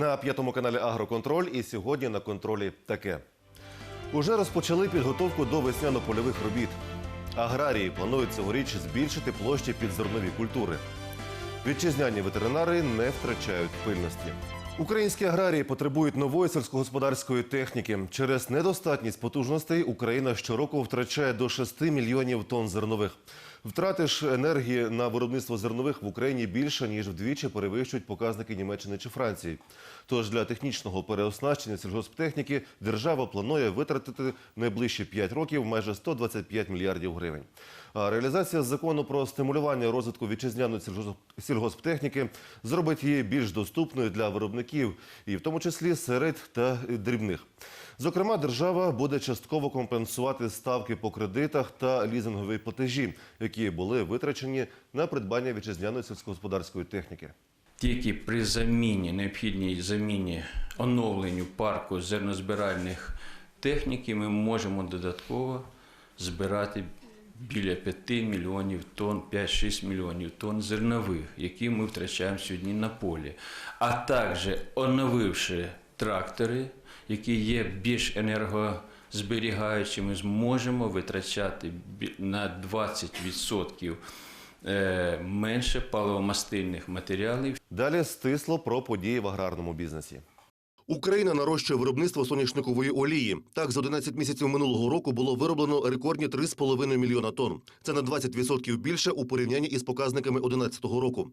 На п'ятому каналі Агроконтроль і сьогодні на контролі таке. Уже розпочали підготовку до весняно-польових робіт. Аграрії планують цьогоріч збільшити площі під зернові культури. Вітчизняні ветеринари не втрачають пильності. Українські аграрії потребують нової сільськогосподарської техніки. Через недостатність потужностей Україна щороку втрачає до 6 мільйонів тонн зернових. Втрати ж енергії на виробництво зернових в Україні більше ніж вдвічі перевищують показники Німеччини чи Франції. Тож для технічного переоснащення сільгосптехніки держава планує витратити найближчі 5 років майже 125 мільярдів гривень. Реалізація закону про стимулювання розвитку вітчизняної сільгосп- сільгосптехніки зробить її більш доступною для виробників, і в тому числі серед та дрібних. Зокрема, держава буде частково компенсувати ставки по кредитах та лізингові платежі, які були витрачені на придбання вітчизняної сільськогосподарської техніки. Тільки при заміні, необхідній заміні оновленню парку зернозбиральних техніки ми можемо додатково збирати біля 5 мільйонів тонн, 5-6 мільйонів тонн зернових, які ми втрачаємо сьогодні на полі. А також оновивши трактори, які є більш енергозберігаючими, зможемо витрачати на 20% е, менше паливомастильних матеріалів. Далі стисло про події в аграрному бізнесі. Україна нарощує виробництво соняшникової олії. Так, за 11 місяців минулого року було вироблено рекордні 3,5 мільйона тонн. Це на 20% більше у порівнянні із показниками 2011 року.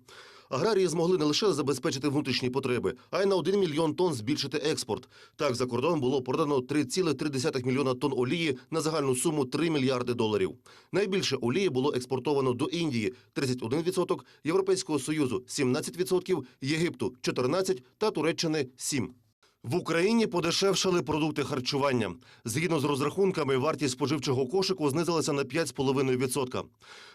Аграрії змогли не лише забезпечити внутрішні потреби, а й на 1 мільйон тонн збільшити експорт. Так, за кордон було продано 3,3 мільйона тонн олії на загальну суму 3 мільярди доларів. Найбільше олії було експортовано до Індії 31%, Європейського Союзу 17%, Єгипту 14% та Туреччини 7%. В Україні подешевшали продукти харчування. Згідно з розрахунками, вартість споживчого кошику знизилася на 5,5%.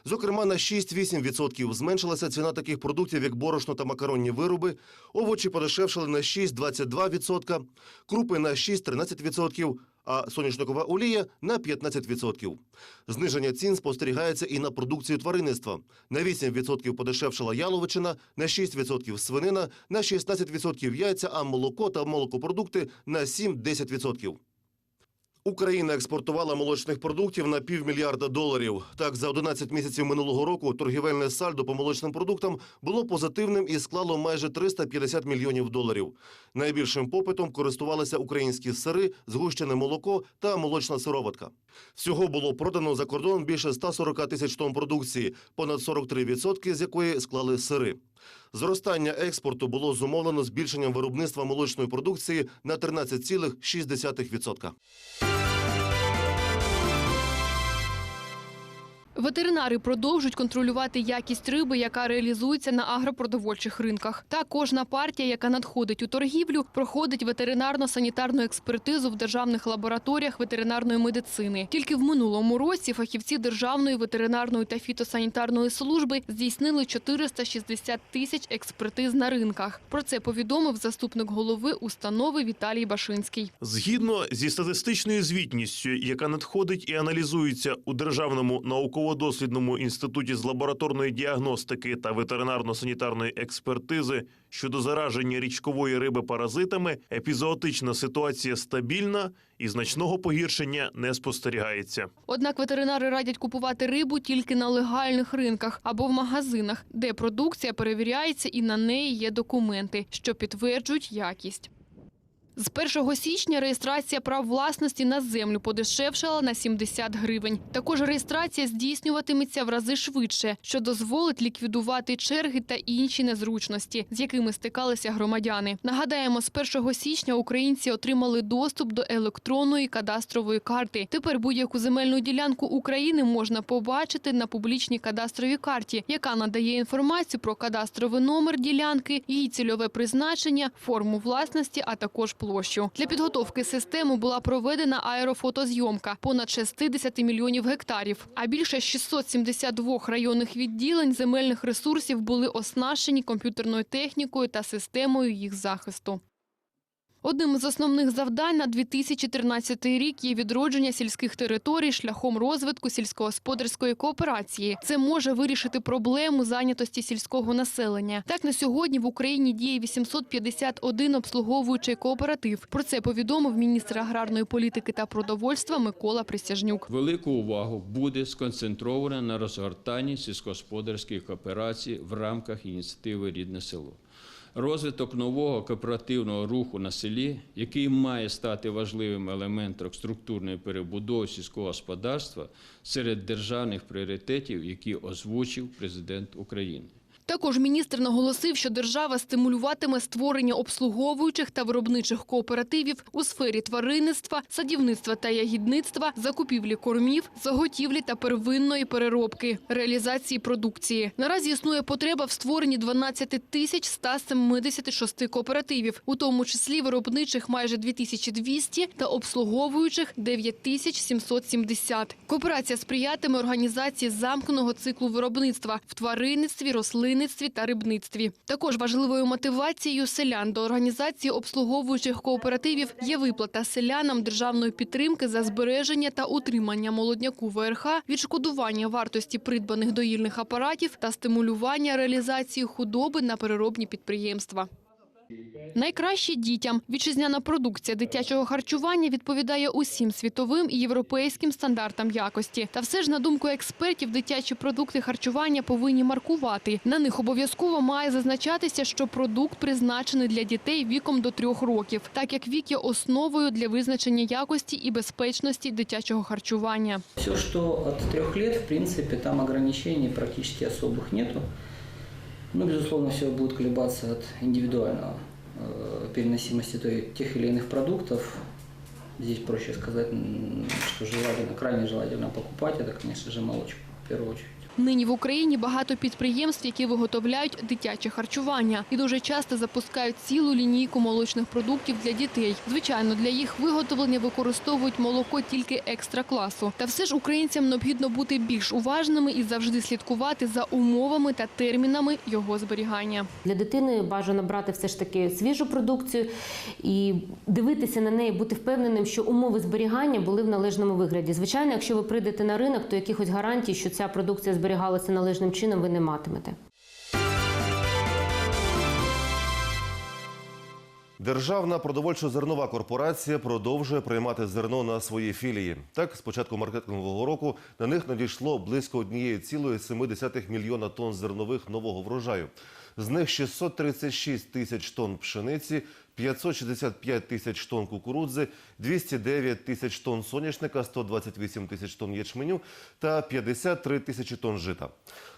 Зокрема, на 6-8% зменшилася ціна таких продуктів, як борошно та макаронні вироби. Овочі подешевшали на 6,22%, крупи на 6,13%, а соняшникова олія на 15%. Зниження цін спостерігається і на продукцію тваринництва. На 8% подешевшала яловичина, на 6% свинина, на 16% яйця, а молоко та молокопродукти на 7-10%. Україна експортувала молочних продуктів на півмільярда доларів. Так, за 11 місяців минулого року торгівельне сальдо по молочним продуктам було позитивним і склало майже 350 мільйонів доларів. Найбільшим попитом користувалися українські сири, згущене молоко та молочна сироватка. Всього було продано за кордон більше 140 тисяч тонн продукції, понад 43% з якої склали сири. Зростання експорту було зумовлено збільшенням виробництва молочної продукції на 13,6%. Ветеринари продовжують контролювати якість риби, яка реалізується на агропродовольчих ринках. Та кожна партія, яка надходить у торгівлю, проходить ветеринарно-санітарну експертизу в державних лабораторіях ветеринарної медицини. Тільки в минулому році фахівці державної ветеринарної та фітосанітарної служби здійснили 460 тисяч експертиз на ринках. Про це повідомив заступник голови установи Віталій Башинський. Згідно зі статистичною звітністю, яка надходить і аналізується у Державному науково-дослідному інституті з лабораторної діагностики та ветеринарно-санітарної експертизи щодо зараження річкової риби паразитами, епізоотична ситуація стабільна і значного погіршення не спостерігається. Однак ветеринари радять купувати рибу тільки на легальних ринках або в магазинах, де продукція перевіряється і на неї є документи, що підтверджують якість. З 1 січня реєстрація прав власності на землю подешевшала на 70 гривень. Також реєстрація здійснюватиметься в рази швидше, що дозволить ліквідувати черги та інші незручності, з якими стикалися громадяни. Нагадаємо, з 1 січня українці отримали доступ до електронної кадастрової карти. Тепер будь-яку земельну ділянку України можна побачити на публічній кадастровій карті, яка надає інформацію про кадастровий номер ділянки, її цільове призначення, форму власності, а також площу. Для підготовки системи була проведена аерофотозйомка понад 60 мільйонів гектарів. А більше 672 районних відділень земельних ресурсів були оснащені комп'ютерною технікою та системою їх захисту. Одним з основних завдань на 2013 рік є відродження сільських територій шляхом розвитку сільськогосподарської кооперації. Це може вирішити проблему зайнятості сільського населення. Так на сьогодні в Україні діє 851 обслуговуючий кооператив. Про це повідомив міністр аграрної політики та продовольства Микола Присяжнюк. Велику увагу буде сконцентровано на розгортанні сільськогосподарських кооперацій в рамках ініціативи Рідне село. Розвиток нового кооперативного руху на селі, який має стати важливим елементом структурної перебудови сільського господарства серед державних пріоритетів, які озвучив президент України. Також міністр наголосив, що держава стимулюватиме створення обслуговуючих та виробничих кооперативів у сфері тваринництва, садівництва та ягідництва, закупівлі кормів, заготівлі та первинної переробки, реалізації продукції. Наразі існує потреба в створенні 12 тисяч 176 кооперативів, у тому числі виробничих майже 2200 та обслуговуючих 9770. Кооперація сприятиме організації замкненого циклу виробництва в тваринництві, рослинництві та рибництві. Також важливою мотивацією селян до організації обслуговуючих кооперативів є виплата селянам державної підтримки за збереження та утримання молодняку ВРХ, відшкодування вартості придбаних доїльних апаратів та стимулювання реалізації худоби на переробні підприємства. Найкраще дітям вітчизняна продукція дитячого харчування відповідає усім світовим і європейським стандартам якості. Та все ж, на думку експертів, дитячі продукти харчування повинні маркувати. На них обов'язково має зазначатися, що продукт призначений для дітей віком до трьох років, так як вік є основою для визначення якості і безпечності дитячого харчування. Все, что от трех лет, в принципе, там ограничений практически особых нету. Ну, безусловно, все будет колебаться от индивидуального э, переносимости той- тех или иных продуктов. Здесь проще сказать, что желательно, крайне желательно покупать, это, конечно же, молочку в первую очередь. Нині в Україні багато підприємств, які виготовляють дитяче харчування, і дуже часто запускають цілу лінійку молочних продуктів для дітей. Звичайно, для їх виготовлення використовують молоко тільки екстра класу. Та все ж українцям необхідно бути більш уважними і завжди слідкувати за умовами та термінами його зберігання. Для дитини бажано брати все ж таки свіжу продукцію і дивитися на неї, бути впевненим, що умови зберігання були в належному вигляді. Звичайно, якщо ви прийдете на ринок, то якихось гарантій, що ця продукція зберігалася належним чином, ви не матимете. Державна продовольчо-зернова корпорація продовжує приймати зерно на свої філії. Так, з початку маркетингового року на них надійшло близько 1,7 мільйона тонн зернових нового врожаю. З них 636 тисяч тонн пшениці, 565 тисяч тонн кукурудзи, 209 тисяч тонн соняшника, 128 тисяч тонн ячменю та 53 тисячі тонн жита.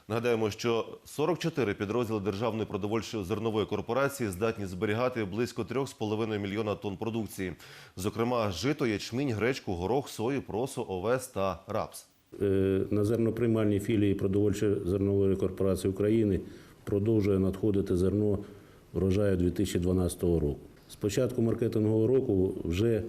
Нагадаємо, що 44 підрозділи Державної продовольчої зернової корпорації здатні зберігати близько 3,5 мільйона тонн продукції. Зокрема, жито, ячмінь, гречку, горох, сою, просо, овес та рапс. Е, на зерноприймальній філії продовольчо-зернової корпорації України продовжує надходити зерно врожаю 2012 року. З початку маркетингового року вже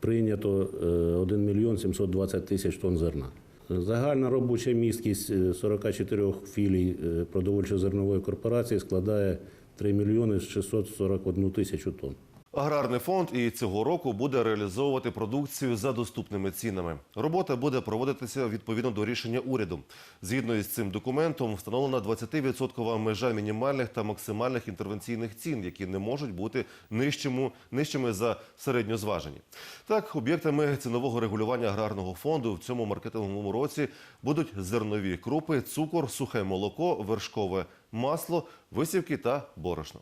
прийнято е, 1 мільйон 720 тисяч тонн зерна. Загальна робоча місткість е, 44 філій е, продовольчо-зернової корпорації складає 3 мільйони 641 тисячу тонн. Аграрний фонд і цього року буде реалізовувати продукцію за доступними цінами. Робота буде проводитися відповідно до рішення уряду. Згідно із цим документом, встановлена 20% межа мінімальних та максимальних інтервенційних цін, які не можуть бути нижчими, нижчими за середньозважені. Так, об'єктами цінового регулювання аграрного фонду в цьому маркетинговому році будуть зернові крупи, цукор, сухе молоко, вершкове масло, висівки та борошно.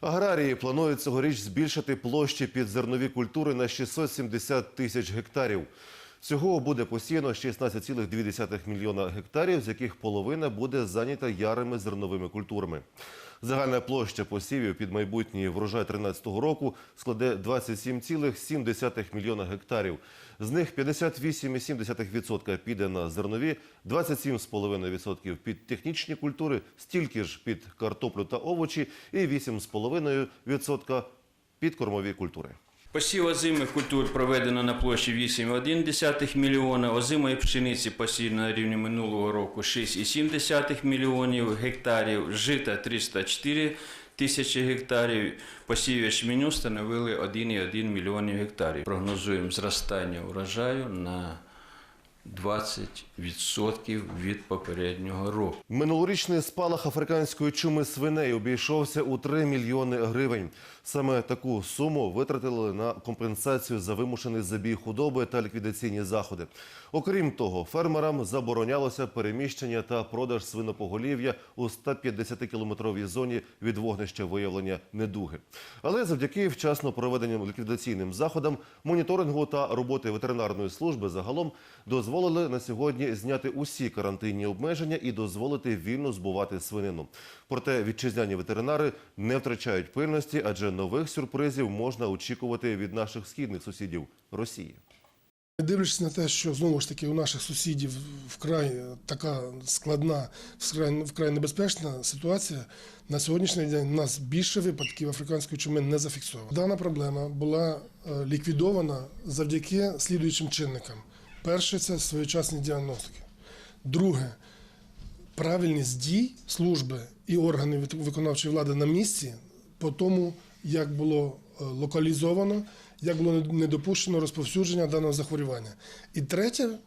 Аграрії планують цьогоріч збільшити площі під зернові культури на 670 тисяч гектарів. Всього буде посіяно 16,2 мільйона гектарів, з яких половина буде зайнята ярими зерновими культурами. Загальна площа посівів під майбутній врожай 2013 року складе 27,7 мільйона гектарів. З них 58,7% піде на зернові, 27,5% під технічні культури, стільки ж під картоплю та овочі і 8,5% під кормові культури. Посів озимих культур проведено на площі 8,1 мільйона, озимої пшениці посіяно на рівні минулого року 6,7 мільйонів гектарів, жита 304 тисячі гектарів. Посів ячменю становили 1,1 мільйонів гектарів. Прогнозуємо зростання урожаю на 20% від попереднього року. Минулорічний спалах африканської чуми свиней обійшовся у 3 мільйони гривень. Саме таку суму витратили на компенсацію за вимушений забій худоби та ліквідаційні заходи. Окрім того, фермерам заборонялося переміщення та продаж свинопоголів'я у 150-кілометровій зоні від вогнища виявлення недуги. Але завдяки вчасно проведеним ліквідаційним заходам, моніторингу та роботи ветеринарної служби загалом дозволили на сьогодні зняти усі карантинні обмеження і дозволити вільно збувати свинину. Проте вітчизняні ветеринари не втрачають пильності, адже нових сюрпризів можна очікувати від наших східних сусідів Росії. Дивлячись на те, що знову ж таки у наших сусідів вкрай така складна, вкрай, вкрай небезпечна ситуація, на сьогоднішній день у нас більше випадків африканської чуми не зафіксовано. Дана проблема була е, ліквідована завдяки слідуючим чинникам. Перше це своєчасні діагностики. Друге правильність дій служби і органи виконавчої влади на місці по тому, як було е, локалізовано, як було не допущено розповсюдження даного захворювання. І третє, е,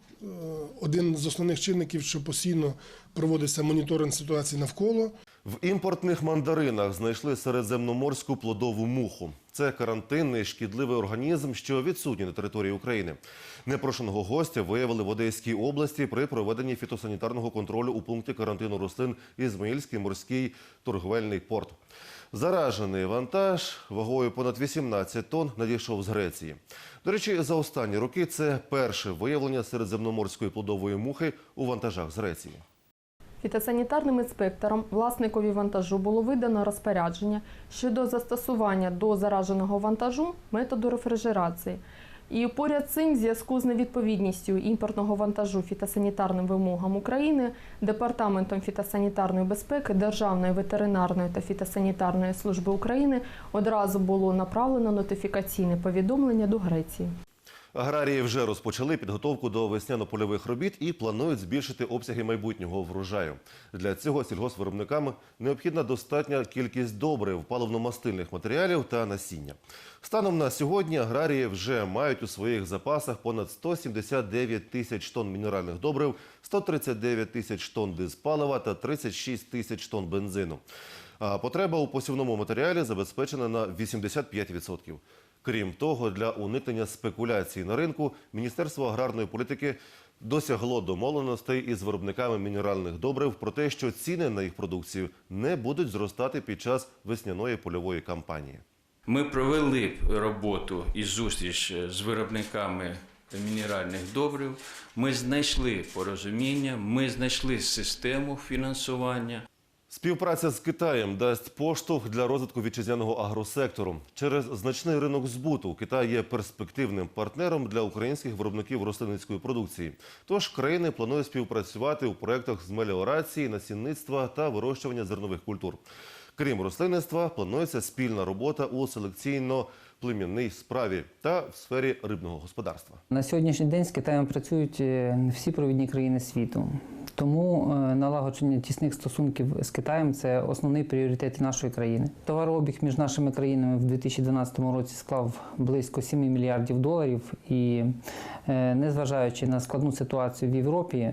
один з основних чинників, що постійно проводиться моніторинг ситуації навколо. В імпортних мандаринах знайшли середземноморську плодову муху. Це карантинний шкідливий організм, що відсутній на території України. Непрошеного гостя виявили в Одеській області при проведенні фітосанітарного контролю у пункті карантину рослин Ізмаїльський морський торговельний порт. Заражений вантаж вагою понад 18 тонн надійшов з Греції. До речі, за останні роки це перше виявлення середземноморської плодової мухи у вантажах з Греції. Фітосанітарним інспектором власникові вантажу було видано розпорядження щодо застосування до зараженого вантажу методу рефрижерації. І поряд цим, в зв'язку з невідповідністю імпортного вантажу фітосанітарним вимогам України, Департаментом фітосанітарної безпеки Державної ветеринарної та фітосанітарної служби України одразу було направлено нотифікаційне повідомлення до Греції. Аграрії вже розпочали підготовку до весняно-польових робіт і планують збільшити обсяги майбутнього врожаю. Для цього сільгоспвиробникам необхідна достатня кількість добрив, паливно-мастильних матеріалів та насіння. Станом на сьогодні аграрії вже мають у своїх запасах понад 179 тисяч тонн мінеральних добрив, 139 тисяч тонн дизпалива та 36 тисяч тонн бензину. А потреба у посівному матеріалі забезпечена на 85%. Крім того, для уникнення спекуляцій на ринку Міністерство аграрної політики досягло домовленостей із виробниками мінеральних добрив про те, що ціни на їх продукцію не будуть зростати під час весняної польової кампанії. Ми провели роботу і зустріч з виробниками мінеральних добрив. Ми знайшли порозуміння, ми знайшли систему фінансування. Співпраця з Китаєм дасть поштовх для розвитку вітчизняного агросектору. Через значний ринок збуту Китай є перспективним партнером для українських виробників рослинницької продукції. Тож країни планують співпрацювати у проєктах з меліорації, насінництва та вирощування зернових культур. Крім рослинництва, планується спільна робота у селекційно-племінній справі та в сфері рибного господарства. На сьогоднішній день з Китаєм працюють е, всі провідні країни світу. Тому е, налагодження тісних стосунків з Китаєм це основний пріоритет нашої країни. Товарообіг між нашими країнами в 2012 році склав близько 7 мільярдів доларів, і е, незважаючи на складну ситуацію в Європі,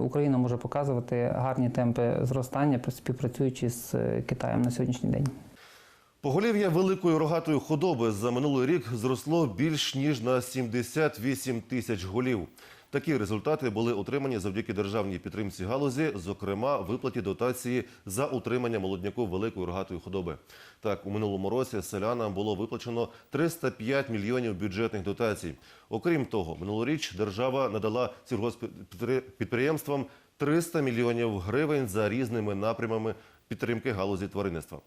Україна може показувати гарні темпи зростання, співпрацюючи з Китаєм на сьогоднішній день. Поголів'я великої рогатої худоби за минулий рік зросло більш ніж на 78 тисяч голів. Такі результати були отримані завдяки державній підтримці галузі, зокрема виплаті дотації за утримання молодняку великої рогатої худоби. Так, у минулому році селянам було виплачено 305 мільйонів бюджетних дотацій. Окрім того, минулоріч держава надала сільгоспідприємствам 300 мільйонів гривень за різними напрямами підтримки галузі тваринництва.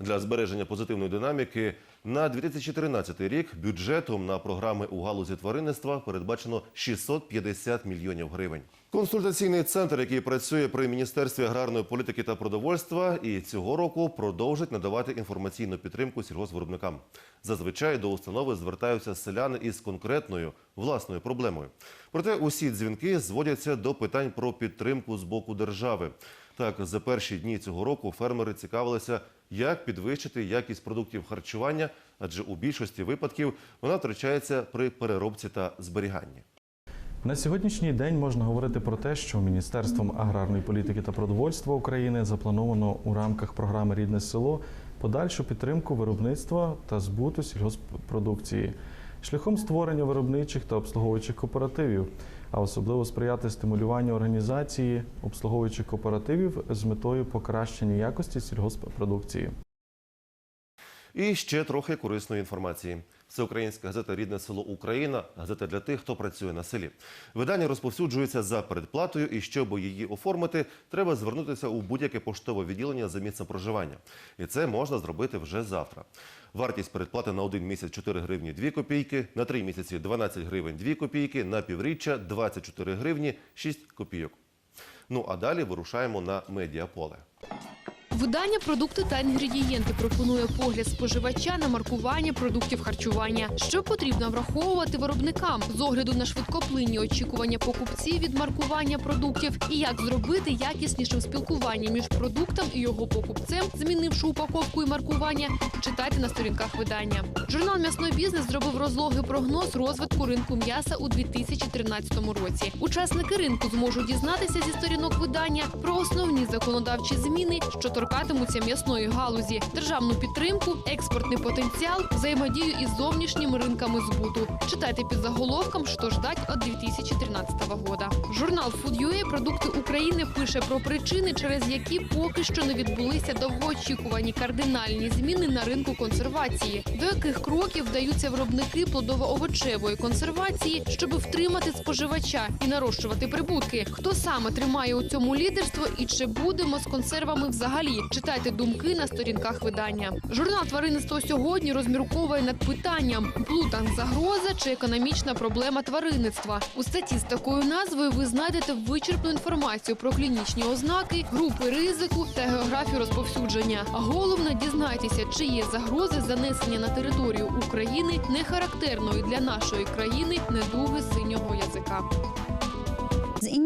Для збереження позитивної динаміки на 2013 рік бюджетом на програми у галузі тваринництва передбачено 650 мільйонів гривень. Консультаційний центр, який працює при міністерстві аграрної політики та продовольства, і цього року продовжить надавати інформаційну підтримку сільгоспвиробникам. Зазвичай до установи звертаються селяни із конкретною власною проблемою. Проте усі дзвінки зводяться до питань про підтримку з боку держави. Так, за перші дні цього року фермери цікавилися, як підвищити якість продуктів харчування, адже у більшості випадків вона втрачається при переробці та зберіганні. На сьогоднішній день можна говорити про те, що Міністерством аграрної політики та продовольства України заплановано у рамках програми Рідне село подальшу підтримку виробництва та збуту сільгоспродукції шляхом створення виробничих та обслуговуючих кооперативів, а особливо сприяти стимулюванню організації обслуговуючих кооперативів з метою покращення якості сільгосппродукції. І ще трохи корисної інформації. Всеукраїнська газета Рідне село Україна газета для тих, хто працює на селі. Видання розповсюджується за передплатою, і щоб її оформити, треба звернутися у будь-яке поштове відділення за місцем проживання. І це можна зробити вже завтра. Вартість передплати на один місяць 4 гривні 2 копійки, на три місяці 12 гривень 2 копійки, на півріччя 24 гривні 6 копійок. Ну а далі вирушаємо на медіаполе. Видання продукти та інгредієнти пропонує погляд споживача на маркування продуктів харчування. Що потрібно враховувати виробникам з огляду на швидкоплинні очікування покупців від маркування продуктів і як зробити якіснішим спілкування між продуктом і його покупцем, змінивши упаковку і маркування, читайте на сторінках видання. Журнал М'ясний бізнес зробив розлогий прогноз розвитку ринку м'яса у 2013 році. Учасники ринку зможуть дізнатися зі сторінок видання про основні законодавчі зміни, що торкатимуться м'ясної галузі, державну підтримку, експортний потенціал, взаємодію із зовнішніми ринками збуту. Читайте під заголовком «Що ждать від 2013 года». Журнал Food.ua «Продукти України» пише про причини, через які поки що не відбулися довгоочікувані кардинальні зміни на ринку консервації, до яких кроків вдаються виробники плодово-овочевої консервації, щоб втримати споживача і нарощувати прибутки. Хто саме тримає у цьому лідерство і чи будемо з консервами взагалі? Читайте думки на сторінках видання. Журнал тваринництво сьогодні розмірковує над питанням плутан загроза чи економічна проблема тваринництва. У статті з такою назвою ви знайдете вичерпну інформацію про клінічні ознаки, групи ризику та географію розповсюдження. А головне дізнайтеся, чи є загрози занесення на територію України нехарактерної для нашої країни недуги синього язика.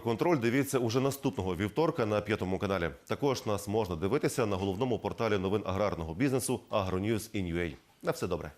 агроконтроль дивіться уже наступного вівторка на п'ятому каналі. Також нас можна дивитися на головному порталі новин аграрного бізнесу AgroNews.in.ua. На все добре.